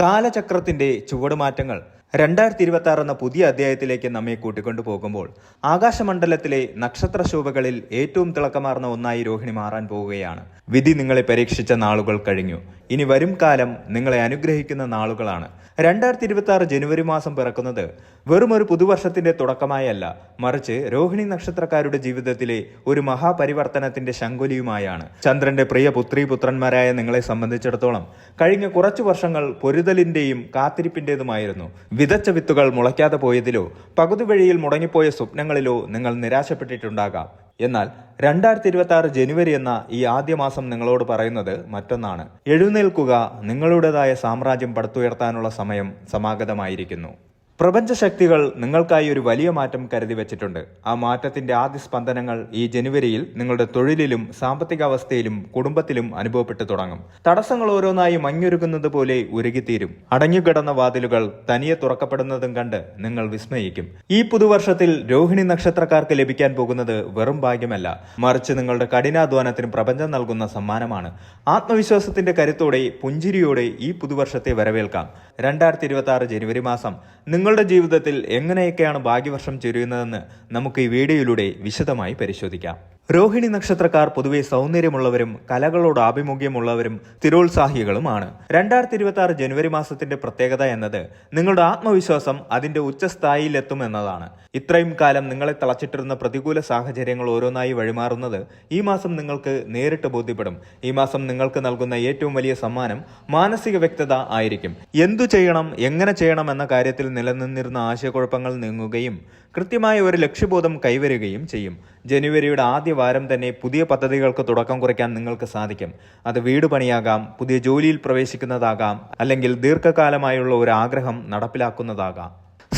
കാലചക്രത്തിന്റെ ചുവടുമാറ്റങ്ങൾ. രണ്ടായിരത്തി ഇരുപത്തി ആറ് എന്ന പുതിയ അധ്യായത്തിലേക്ക് നമ്മെ കൂട്ടിക്കൊണ്ടു പോകുമ്പോൾ ആകാശമണ്ഡലത്തിലെ നക്ഷത്ര ശോഭകളിൽ ഏറ്റവും തിളക്കമാർന്ന ഒന്നായി രോഹിണി മാറാൻ പോവുകയാണ്. വിധി നിങ്ങളെ പരീക്ഷിച്ച നാളുകൾ കഴിഞ്ഞു. ഇനി വരും കാലം നിങ്ങളെ അനുഗ്രഹിക്കുന്ന നാളുകളാണ്. രണ്ടായിരത്തി ഇരുപത്തി ആറ് ജനുവരി മാസം പിറക്കുന്നത് വെറും ഒരു പുതുവർഷത്തിന്റെ തുടക്കമായല്ല മറിച്ച് രോഹിണി നക്ഷത്രക്കാരുടെ ജീവിതത്തിലെ ഒരു മഹാപരിവർത്തനത്തിന്റെ ശങ്കുലിയുമായാണ്. ചന്ദ്രന്റെ പ്രിയ പുത്രി പുത്രന്മാരായ നിങ്ങളെ സംബന്ധിച്ചിടത്തോളം കഴിഞ്ഞ കുറച്ചു വർഷങ്ങൾ പൊരുതലിന്റെയും കാത്തിരിപ്പിന്റേതുമായിരുന്നു. വിതച്ച വിത്തുകൾ മുളയ്ക്കാതെ പോയതിലോ പകുതി വഴിയിൽ മുടങ്ങിപ്പോയ സ്വപ്നങ്ങളിലോ നിങ്ങൾ നിരാശപ്പെട്ടിട്ടുണ്ടാകാം. എന്നാൽ രണ്ടായിരത്തി ഇരുപത്തി ആറ് ജനുവരി എന്ന ഈ ആദ്യ മാസം നിങ്ങളോട് പറയുന്നത് മറ്റൊന്നാണ്. എഴുന്നേൽക്കുക നിങ്ങളുടേതായ സാമ്രാജ്യം പടുത്തുയർത്താനുള്ള സമയം സമാഗതമായിരിക്കുന്നു. പ്രപഞ്ച ശക്തികൾ നിങ്ങൾക്കായി ഒരു വലിയ മാറ്റം കരുതി വെച്ചിട്ടുണ്ട്. ആ മാറ്റത്തിന്റെ ആദ്യ സ്പന്ദനങ്ങൾ ഈ ജനുവരിയിൽ നിങ്ങളുടെ തൊഴിലിലും സാമ്പത്തിക അവസ്ഥയിലും കുടുംബത്തിലും അനുഭവപ്പെട്ടു തുടങ്ങും. തടസ്സങ്ങൾ ഓരോന്നായി മഞ്ഞൊരുക്കുന്നത് പോലെ ഉരുകിത്തീരും. അടഞ്ഞുകിടന്ന വാതിലുകൾ തനിയെ തുറക്കപ്പെടുന്നതും കണ്ട് നിങ്ങൾ വിസ്മയിക്കും. ഈ പുതുവർഷത്തിൽ രോഹിണി നക്ഷത്രക്കാർക്ക് ലഭിക്കാൻ പോകുന്നത് വെറും ഭാഗ്യമല്ല. മറിച്ച് നിങ്ങളുടെ കഠിനാധ്വാനത്തിന് പ്രപഞ്ചം നൽകുന്ന സമ്മാനമാണ്. ആത്മവിശ്വാസത്തിന്റെ കരുത്തോടെ പുഞ്ചിരിയോടെ ഈ പുതുവർഷത്തെ വരവേൽക്കാം. രണ്ടായിരത്തി ജനുവരി മാസം. നിങ്ങളുടെ ജീവിതത്തിൽ എങ്ങനെയൊക്കെയാണ് ഭാഗ്യവർഷം ചുരുങ്ങുന്നതെന്ന് നമുക്ക് ഈ വീഡിയോയിലൂടെ വിശദമായി പരിശോധിക്കാം. രോഹിണി നക്ഷത്രക്കാർ പൊതുവെ സൗന്ദര്യമുള്ളവരും കലകളോട് ആഭിമുഖ്യമുള്ളവരും സ്ഥിരോത്സാഹികളുമാണ് രണ്ടായിരത്തി ഇരുപത്തി ആറ് ജനുവരി മാസത്തിന്റെ പ്രത്യേകത എന്നത് നിങ്ങളുടെ ആത്മവിശ്വാസം അതിന്റെ ഉച്ചസ്ഥായിയിലെത്തും എന്നതാണ് ഇത്രയും കാലം നിങ്ങളെ തളച്ചിട്ടിരുന്ന പ്രതികൂല സാഹചര്യങ്ങൾ ഓരോന്നായി വഴിമാറുന്നത് ഈ മാസം നിങ്ങൾക്ക് നേരിട്ട് ബോധ്യപ്പെടും. ഈ മാസം നിങ്ങൾക്ക് നൽകുന്ന ഏറ്റവും വലിയ സമ്മാനം മാനസിക വ്യക്തത ആയിരിക്കും. എന്തു ചെയ്യണം എങ്ങനെ ചെയ്യണം എന്ന കാര്യത്തിൽ നിലനിന്നിരുന്ന ആശയക്കുഴപ്പങ്ങൾ നീങ്ങുകയും കൃത്യമായ ഒരു ലക്ഷ്യബോധം കൈവരുകയും ചെയ്യും. ജനുവരിയുടെ ആദ്യ വാരം തന്നെ പുതിയ പദ്ധതികൾക്ക് തുടക്കം കുറിക്കാൻ നിങ്ങൾക്ക് സാധിക്കും. അത് വീട് പണിയാകാം പുതിയ ജോലിയിൽ പ്രവേശിക്കുന്നതാകാം അല്ലെങ്കിൽ ദീർഘകാലമായുള്ള ഒരു ആഗ്രഹം നടപ്പിലാക്കുന്നതാകാം.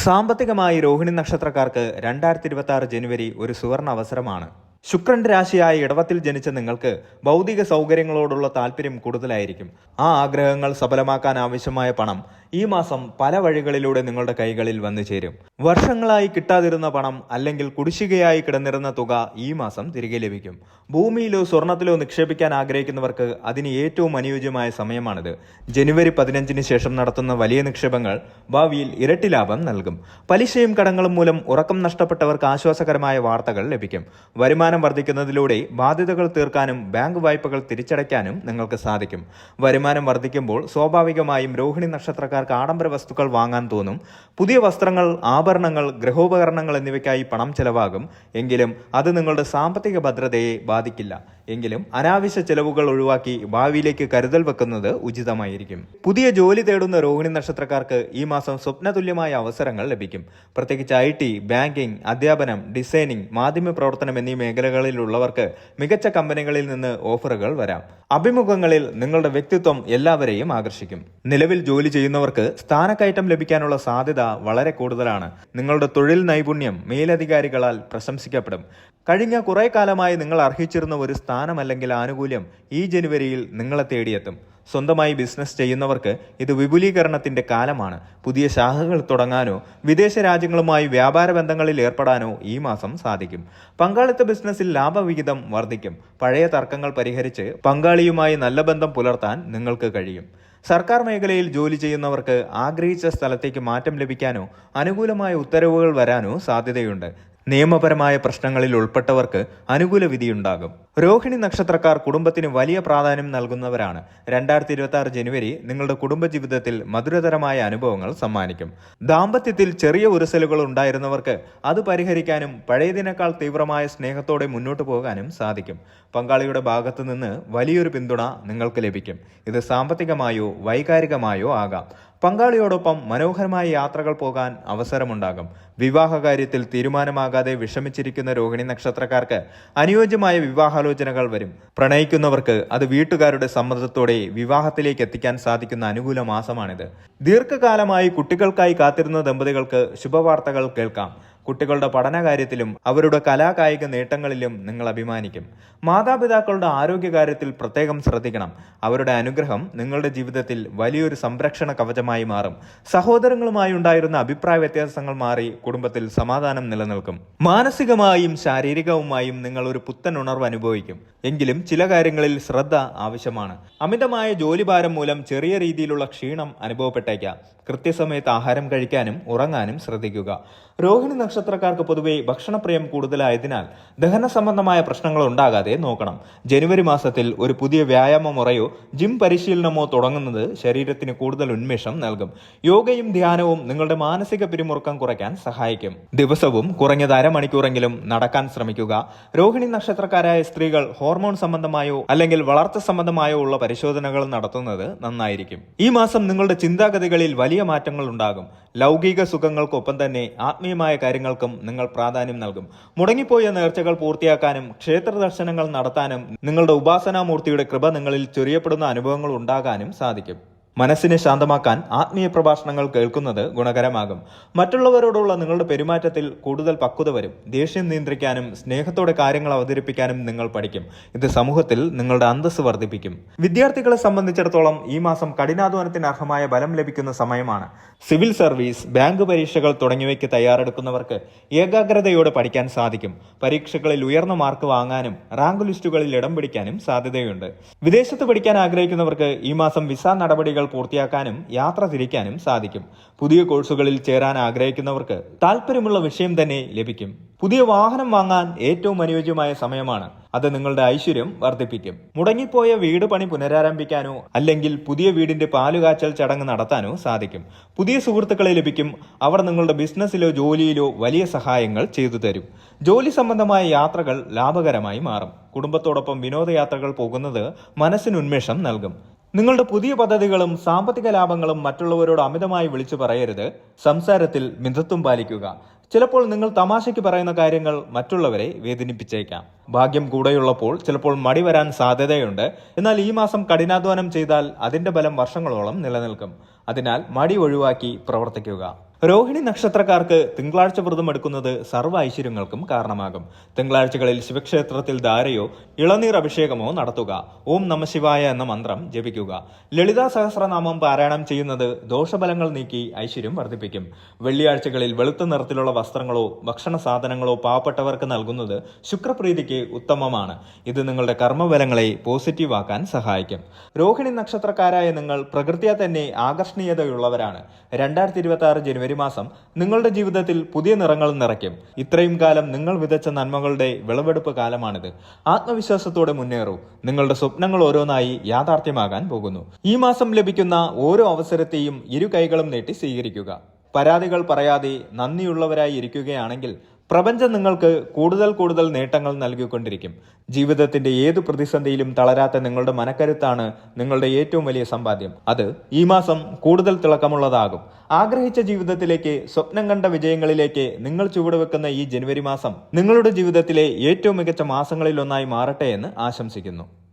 സാമ്പത്തികമായി രോഹിണി നക്ഷത്രക്കാർക്ക് രണ്ടായിരത്തി ഇരുപത്തി ആറ് ജനുവരി ഒരു സുവർണ അവസരമാണ്. ശുക്രന്റെ രാശിയായ ഇടവത്തിൽ ജനിച്ച നിങ്ങൾക്ക് ഭൗതിക സൗകര്യങ്ങളോടുള്ള താല്പര്യം കൂടുതലായിരിക്കും. ആ ആഗ്രഹങ്ങൾ സഫലമാക്കാൻ ആവശ്യമായ പണം ഈ മാസം പല വഴികളിലൂടെ നിങ്ങളുടെ കൈകളിൽ വന്നു ചേരും. വർഷങ്ങളായി കിട്ടാതിരുന്ന പണം അല്ലെങ്കിൽ കുടിശ്ശികയായി കിടന്നിരുന്ന തുക ഈ മാസം തിരികെ ലഭിക്കും. ഭൂമിയിലോ സ്വർണത്തിലോ നിക്ഷേപിക്കാൻ ആഗ്രഹിക്കുന്നവർക്ക് അതിന് ഏറ്റവും അനുയോജ്യമായ സമയമാണിത്. ജനുവരി പതിനഞ്ചിന് ശേഷം നടത്തുന്ന വലിയ നിക്ഷേപങ്ങൾ ഭാവിയിൽ ഇരട്ടി ലാഭം നൽകും. പലിശയും കടങ്ങളും മൂലം ഉറക്കം നഷ്ടപ്പെട്ടവർക്ക് ആശ്വാസകരമായ വാർത്തകൾ ലഭിക്കും. വരുമാനം വർദ്ധിക്കുന്നതിലൂടെ ബാധ്യതകൾ തീർക്കാനും ബാങ്ക് വായ്പകൾ തിരിച്ചടയ്ക്കാനും നിങ്ങൾക്ക് സാധിക്കും. വരുമാനം വർദ്ധിക്കുമ്പോൾ സ്വാഭാവികമായും രോഹിണി നക്ഷത്രക്കാർക്ക് ആഡംബര വസ്തുക്കൾ വാങ്ങാൻ തോന്നും. പുതിയ വസ്ത്രങ്ങൾ ആഭരണങ്ങൾ ഗൃഹോപകരണങ്ങൾ എന്നിവയ്ക്കായി പണം ചെലവാകും. എങ്കിലും അത് നിങ്ങളുടെ സാമ്പത്തിക ഭദ്രതയെ ബാധിക്കില്ല. എങ്കിലും അനാവശ്യ ചെലവുകൾ ഒഴിവാക്കി ഭാവിയിലേക്ക് കരുതൽ വെക്കുന്നത് ഉചിതമായിരിക്കും. പുതിയ ജോലി തേടുന്ന രോഹിണി നക്ഷത്രക്കാർക്ക് ഈ മാസം സ്വപ്നതുല്യമായ അവസരങ്ങൾ ലഭിക്കും. പ്രത്യേകിച്ച് ഐ ടി ബാങ്കിംഗ് അധ്യാപനം ഡിസൈനിങ് മാധ്യമ പ്രവർത്തനം എന്നീ മേഖലകളിലുള്ളവർക്ക് മികച്ച കമ്പനികളിൽ നിന്ന് ഓഫറുകൾ വരാം. അഭിമുഖങ്ങളിൽ നിങ്ങളുടെ വ്യക്തിത്വം എല്ലാവരെയും ആകർഷിക്കും. നിലവിൽ ജോലി ചെയ്യുന്നവർക്ക് സ്ഥാനക്കയറ്റം ലഭിക്കാനുള്ള സാധ്യത വളരെ കൂടുതലാണ്. നിങ്ങളുടെ തൊഴിൽ നൈപുണ്യം മേലധികാരികളാൽ പ്രശംസിക്കപ്പെടും. കഴിഞ്ഞ കുറെ കാലമായി നിങ്ങൾ അർഹിച്ചിരുന്ന ഒരു സ്ഥാനം അല്ലെങ്കിൽ ആനുകൂല്യം ഈ ജനുവരിയിൽ നിങ്ങളെ തേടിയെത്തും. സ്വന്തമായി ബിസിനസ് ചെയ്യുന്നവർക്ക് ഇത് വിപുലീകരണത്തിന്റെ കാലമാണ്. പുതിയ ശാഖകൾ തുടങ്ങാനോ വിദേശ രാജ്യങ്ങളുമായി വ്യാപാര ബന്ധങ്ങളിൽ ഏർപ്പെടാനോ ഈ മാസം സാധിക്കും. പങ്കാളിത്ത ബിസിനസ്സിൽ ലാഭവിഹിതം വർദ്ധിക്കും. പഴയ തർക്കങ്ങൾ പരിഹരിച്ച് പങ്കാളിയുമായി നല്ല ബന്ധം പുലർത്താൻ നിങ്ങൾക്ക് കഴിയും. സർക്കാർ മേഖലയിൽ ജോലി ചെയ്യുന്നവർക്ക് ആഗ്രഹിച്ച സ്ഥലത്തേക്ക് മാറ്റം ലഭിക്കാനോ അനുകൂലമായ ഉത്തരവുകൾ വരാനോ സാധ്യതയുണ്ട്. നിയമപരമായ പ്രശ്നങ്ങളിൽ ഉൾപ്പെട്ടവർക്ക് അനുകൂല വിധിയുണ്ടാകും. രോഹിണി നക്ഷത്രക്കാർ കുടുംബത്തിന് വലിയ പ്രാധാന്യം നൽകുന്നവരാണ്. രണ്ടായിരത്തി ഇരുപത്തി ആറ് ജനുവരി നിങ്ങളുടെ കുടുംബജീവിതത്തിൽ മധുരതരമായ അനുഭവങ്ങൾ സമ്മാനിക്കും. ദാമ്പത്യത്തിൽ ചെറിയ ഉരസലുകൾ ഉണ്ടായിരുന്നവർക്ക് അത് പരിഹരിക്കാനും പഴയതിനേക്കാൾ തീവ്രമായ സ്നേഹത്തോടെ മുന്നോട്ട് പോകാനും സാധിക്കും. പങ്കാളിയുടെ ഭാഗത്തു നിന്ന് വലിയൊരു പിന്തുണ നിങ്ങൾക്ക് ലഭിക്കും. ഇത് സാമ്പത്തികമായോ വൈകാരികമായോ ആകാം. പങ്കാളിയോടൊപ്പം മനോഹരമായ യാത്രകൾ പോകാൻ അവസരമുണ്ടാകും. വിവാഹ കാര്യത്തിൽ തീരുമാനമാകാതെ വിഷമിച്ചിരിക്കുന്ന രോഹിണി നക്ഷത്രക്കാർക്ക് അനുയോജ്യമായ വിവാഹാലോചനകൾ വരും. പ്രണയിക്കുന്നവർക്ക് അത് വീട്ടുകാരുടെ സമ്മതത്തോടെ വിവാഹത്തിലേക്ക് എത്തിക്കാൻ സാധിക്കുന്ന അനുകൂല മാസമാണിത്. ദീർഘകാലമായി കുട്ടികൾക്കായി കാത്തിരുന്ന ദമ്പതികൾക്ക് ശുഭവാർത്തകൾ കേൾക്കാം. കുട്ടികളുടെ പഠനകാര്യത്തിലും അവരുടെ കലാകായിക നേട്ടങ്ങളിലും നിങ്ങൾ അഭിമാനിക്കും. മാതാപിതാക്കളുടെ ആരോഗ്യകാര്യത്തിൽ പ്രത്യേകം ശ്രദ്ധിക്കണം. അവരുടെ അനുഗ്രഹം നിങ്ങളുടെ ജീവിതത്തിൽ വലിയൊരു സംരക്ഷണ കവചമായി മാറും. സഹോദരങ്ങളുമായി ഉണ്ടായിരുന്ന അഭിപ്രായ വ്യത്യാസങ്ങൾ മാറി കുടുംബത്തിൽ സമാധാനം നിലനിൽക്കും. മാനസികമായും ശാരീരികവുമായും നിങ്ങൾ ഒരു പുത്തൻ ഉണർവ് അനുഭവിക്കും. എങ്കിലും ചില കാര്യങ്ങളിൽ ശ്രദ്ധ ആവശ്യമാണ്. അമിതമായ ജോലിഭാരം മൂലം ചെറിയ രീതിയിലുള്ള ക്ഷീണം അനുഭവപ്പെട്ടേക്കാം. കൃത്യസമയത്ത് ആഹാരം കഴിക്കാനും ഉറങ്ങാനും ശ്രദ്ധിക്കുക. രോഹിണി നക്ഷത്രക്കാർക്ക് പൊതുവെ ഭക്ഷണപ്രിയം കൂടുതലായതിനാൽ ദഹന സംബന്ധമായ പ്രശ്നങ്ങൾ ഉണ്ടാകാതെ നോക്കണം. ജനുവരി മാസത്തിൽ ഒരു പുതിയ വ്യായാമ മുറയോ ജിം പരിശീലനമോ തുടങ്ങുന്നത് ശരീരത്തിന് കൂടുതൽ ഉന്മേഷം നൽകും. യോഗയും ധ്യാനവും നിങ്ങളുടെ മാനസിക പിരിമുറുക്കം കുറയ്ക്കാൻ സഹായിക്കും. ദിവസവും കുറഞ്ഞത് അരമണിക്കൂറെങ്കിലും നടക്കാൻ ശ്രമിക്കുക. രോഹിണി നക്ഷത്രക്കാരായ സ്ത്രീകൾ ഹോർമോൺ സംബന്ധമായോ അല്ലെങ്കിൽ വളർച്ച സംബന്ധമായോ ഉള്ള പരിശോധനകൾ നടത്തുന്നത് നന്നായിരിക്കും. ഈ മാസം നിങ്ങളുടെ ചിന്താഗതികളിൽ വലിയ മാറ്റങ്ങൾ ഉണ്ടാകും. ലൗകിക സുഖങ്ങൾക്കൊപ്പം തന്നെ ആത്മീയമായ കാര്യങ്ങൾക്കും നിങ്ങൾ പ്രാധാന്യം നൽകും. മുടങ്ങിപ്പോയ നേർച്ചകൾ പൂർത്തിയാക്കാനും ക്ഷേത്ര ദർശനങ്ങൾ നടത്താനും നിങ്ങളുടെ ഉപാസനാമൂർത്തിയുടെ കൃപ നിങ്ങളിൽ ചൊരിയപ്പെടുന്ന അനുഭവങ്ങൾ ഉണ്ടാകാനും സാധിക്കും. മനസ്സിനെ ശാന്തമാക്കാൻ ആത്മീയ പ്രഭാഷണങ്ങൾ കേൾക്കുന്നത് ഗുണകരമാകും. മറ്റുള്ളവരോടുള്ള നിങ്ങളുടെ പെരുമാറ്റത്തിൽ കൂടുതൽ പക്വത വരും. ദേഷ്യം നിയന്ത്രിക്കാനും സ്നേഹത്തോടെ കാര്യങ്ങൾ അവതരിപ്പിക്കാനും നിങ്ങൾ പഠിക്കും. ഇത് സമൂഹത്തിൽ നിങ്ങളുടെ അന്തസ്സ് വർദ്ധിപ്പിക്കും. വിദ്യാർത്ഥികളെ സംബന്ധിച്ചിടത്തോളം ഈ മാസം കഠിനാധ്വാനത്തിന് അർഹമായ ബലം ലഭിക്കുന്ന സമയമാണ്. സിവിൽ സർവീസ് ബാങ്ക് പരീക്ഷകൾ തുടങ്ങിയവയ്ക്ക് തയ്യാറെടുക്കുന്നവർക്ക് ഏകാഗ്രതയോടെ പഠിക്കാൻ സാധിക്കും. പരീക്ഷകളിൽ ഉയർന്ന മാർക്ക് വാങ്ങാനും റാങ്ക് ലിസ്റ്റുകളിൽ ഇടം പിടിക്കാനും സാധ്യതയുണ്ട്. വിദേശത്ത് പഠിക്കാൻ ആഗ്രഹിക്കുന്നവർക്ക് ഈ മാസം വിസ നടപടികൾ പൂർത്തിയാക്കാനും യാത്ര തിരിക്കാനും സാധിക്കും. പുതിയ കോഴ്സുകളിൽ ചേരാൻ ആഗ്രഹിക്കുന്നവർക്ക് താല്പര്യമുള്ള വിഷയം തന്നെ ലഭിക്കും. പുതിയ വാഹനം വാങ്ങാൻ ഏറ്റവും അനുയോജ്യമായ സമയമാണ്. അത് നിങ്ങളുടെ ഐശ്വര്യം വർദ്ധിപ്പിക്കും. മുടങ്ങിപ്പോയ വീട് പണി പുനരാരംഭിക്കാനോ അല്ലെങ്കിൽ പുതിയ വീടിന്റെ പാലുകാച്ചൽ ചടങ്ങ് നടത്താനോ സാധിക്കും. പുതിയ സുഹൃത്തുക്കളെ ലഭിക്കും. അവർ നിങ്ങളുടെ ബിസിനസ്സിലോ ജോലിയിലോ വലിയ സഹായങ്ങൾ ചെയ്തു തരും. ജോലി സംബന്ധമായ യാത്രകൾ ലാഭകരമായി മാറും. കുടുംബത്തോടൊപ്പം വിനോദയാത്രകൾ പോകുന്നത് മനസ്സിന് ഉന്മേഷം നൽകും. നിങ്ങളുടെ പുതിയ പദ്ധതികളും സാമ്പത്തിക ലാഭങ്ങളും മറ്റുള്ളവരോട് അമിതമായി വിളിച്ചു പറയരുത്. സംസാരത്തിൽ മിതത്വം പാലിക്കുക. ചിലപ്പോൾ നിങ്ങൾ തമാശയ്ക്ക് പറയുന്ന കാര്യങ്ങൾ മറ്റുള്ളവരെ വേദനിപ്പിച്ചേക്കാം. ഭാഗ്യം കൂടെയുള്ളപ്പോൾ ചിലപ്പോൾ മടി വരാൻ സാധ്യതയുണ്ട്. എന്നാൽ ഈ മാസം കഠിനാധ്വാനം ചെയ്താൽ അതിന്റെ ബലം വർഷങ്ങളോളം നിലനിൽക്കും. അതിനാൽ മടി ഒഴിവാക്കി പ്രവർത്തിക്കുക. രോഹിണി നക്ഷത്രക്കാർക്ക് തിങ്കളാഴ്ച വ്രതം എടുക്കുന്നത് സർവ ഐശ്വര്യങ്ങൾക്കും കാരണമാകും. തിങ്കളാഴ്ചകളിൽ ശിവക്ഷേത്രത്തിൽ ധാരയോ ഇളനീർ അഭിഷേകമോ നടത്തുക. ഓം നമശിവായ എന്ന മന്ത്രം ജപിക്കുക. ലളിതാ സഹസ്രനാമം പാരായണം ചെയ്യുന്നത് ദോഷഫലങ്ങൾ നീക്കി ഐശ്വര്യം വർദ്ധിപ്പിക്കും. വെള്ളിയാഴ്ചകളിൽ വെളുത്ത നിറത്തിലുള്ള വസ്ത്രങ്ങളോ ഭക്ഷണ സാധനങ്ങളോ പാവപ്പെട്ടവർക്ക് നൽകുന്നത് ശുക്രപ്രീതിക്ക് ഉത്തമമാണ്. ഇത് നിങ്ങളുടെ കർമ്മബലങ്ങളെ പോസിറ്റീവാക്കാൻ സഹായിക്കും. രോഹിണി നക്ഷത്രക്കാരായ നിങ്ങൾ പ്രകൃതിയെ തന്നെ ആകർഷണീയതയുള്ളവരാണ്. രണ്ടായിരത്തി ഇരുപത്തി ആറ് ജനുവരി മാസം നിങ്ങളുടെ ജീവിതത്തിൽ പുതിയ നിറങ്ങൾ നിറയ്ക്കും. ഇത്രയും കാലം നിങ്ങൾ വിതച്ച നന്മകളുടെ വിളവെടുപ്പ് കാലമാണിത്. ആത്മവിശ്വാസത്തോടെ മുന്നേറൂ. നിങ്ങളുടെ സ്വപ്നങ്ങൾ ഓരോന്നായി യാഥാർത്ഥ്യമാകാൻ പോകുന്നു. ഈ മാസം ലഭിക്കുന്ന ഓരോ അവസരത്തെയും ഇരു കൈകളും നീട്ടി സ്വീകരിക്കുക. പരാതികൾ പറയാതെ നന്ദിയുള്ളവരായി ഇരിക്കുകയാണെങ്കിൽ പ്രപഞ്ചം നിങ്ങൾക്ക് കൂടുതൽ കൂടുതൽ നേട്ടങ്ങൾ നൽകിക്കൊണ്ടിരിക്കും. ജീവിതത്തിന്റെ ഏതു പ്രതിസന്ധിയിലും തളരാത്ത നിങ്ങളുടെ മനക്കരുത്താണ് നിങ്ങളുടെ ഏറ്റവും വലിയ സമ്പാദ്യം. അത് ഈ മാസം കൂടുതൽ തിളക്കമുള്ളതാകും. ആഗ്രഹിച്ച ജീവിതത്തിലേക്ക് സ്വപ്നം കണ്ട വിജയങ്ങളിലേക്ക് നിങ്ങൾ ചുവടുവെക്കുന്ന ഈ ജനുവരി മാസം നിങ്ങളുടെ ജീവിതത്തിലെ ഏറ്റവും മികച്ച മാസങ്ങളിലൊന്നായി മാറട്ടെ എന്ന് ആശംസിക്കുന്നു.